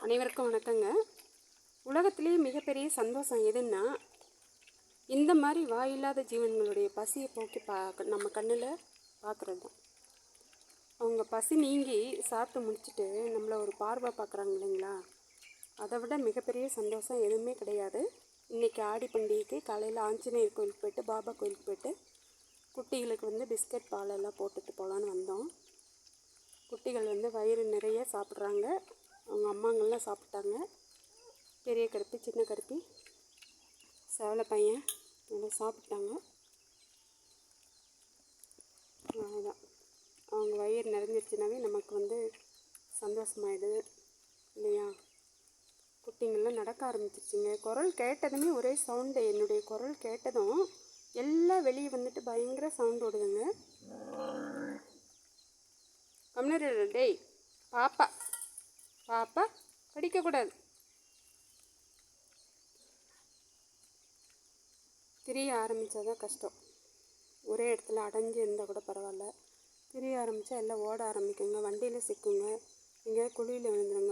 அனைவருக்கும் வணக்கங்க. உலகத்திலேயே மிகப்பெரிய சந்தோஷம் எதுன்னா இந்த மாதிரி வாயில்லாத ஜீவன்களுடைய பசியை போக்கி பா நம்ம கண்ணில் பார்க்குறது தான் அவங்க பசி நீங்கி சாப்பிட்டு முடிச்சுட்டு நம்மளை ஒரு பார்வை பார்க்குறாங்க இல்லைங்களா? அதை விட மிகப்பெரிய சந்தோஷம் எதுவுமே கிடையாது. இன்றைக்கி ஆடி பண்டிகைக்கு காலையில் ஆஞ்சநேயர் கோயிலுக்கு போயிட்டு பாபா கோயிலுக்கு போயிட்டு குட்டிகளுக்கு வந்து பிஸ்கட் பாலெல்லாம் போட்டுட்டு போகலான்னு வந்தோம். குட்டிகள் வந்து வயிறு நிறைய சாப்பிட்றாங்க. அவங்க அம்மாங்கள்லாம் சாப்பிட்டாங்க. பெரிய கருப்பி சின்ன கருப்பி. சேவலை பையன் நல்லா சாப்பிட்டாங்க. அவ்வளோதான் அவங்க வயிறு நிறைஞ்சிருச்சுனாவே நமக்கு வந்து சந்தோஷமாயிடுது. இல்லையா? குட்டிங்கள்லாம் நடக்க ஆரம்பிச்சிருச்சுங்க. குரல் கேட்டதுமே ஒரே சவுண்டு என்னுடைய குரல் கேட்டதும் எல்லாம் வெளியே வந்துட்டு பயங்கர சவுண்ட் ஓடுதுங்க. கம்னர் டேய். பாப்பா. பாப்பா கடிக்கக்கூடாது திரிய ஆரம்பித்தா தான் கஷ்டம். ஒரே இடத்துல அடைஞ்சு இருந்தால் கூட பரவாயில்ல. திரிய ஆரம்பித்தா எல்லாம் ஓட ஆரம்பிக்குங்க. வண்டியில் சிக்குங்க. இங்கே குழியில் விழுந்துருங்க.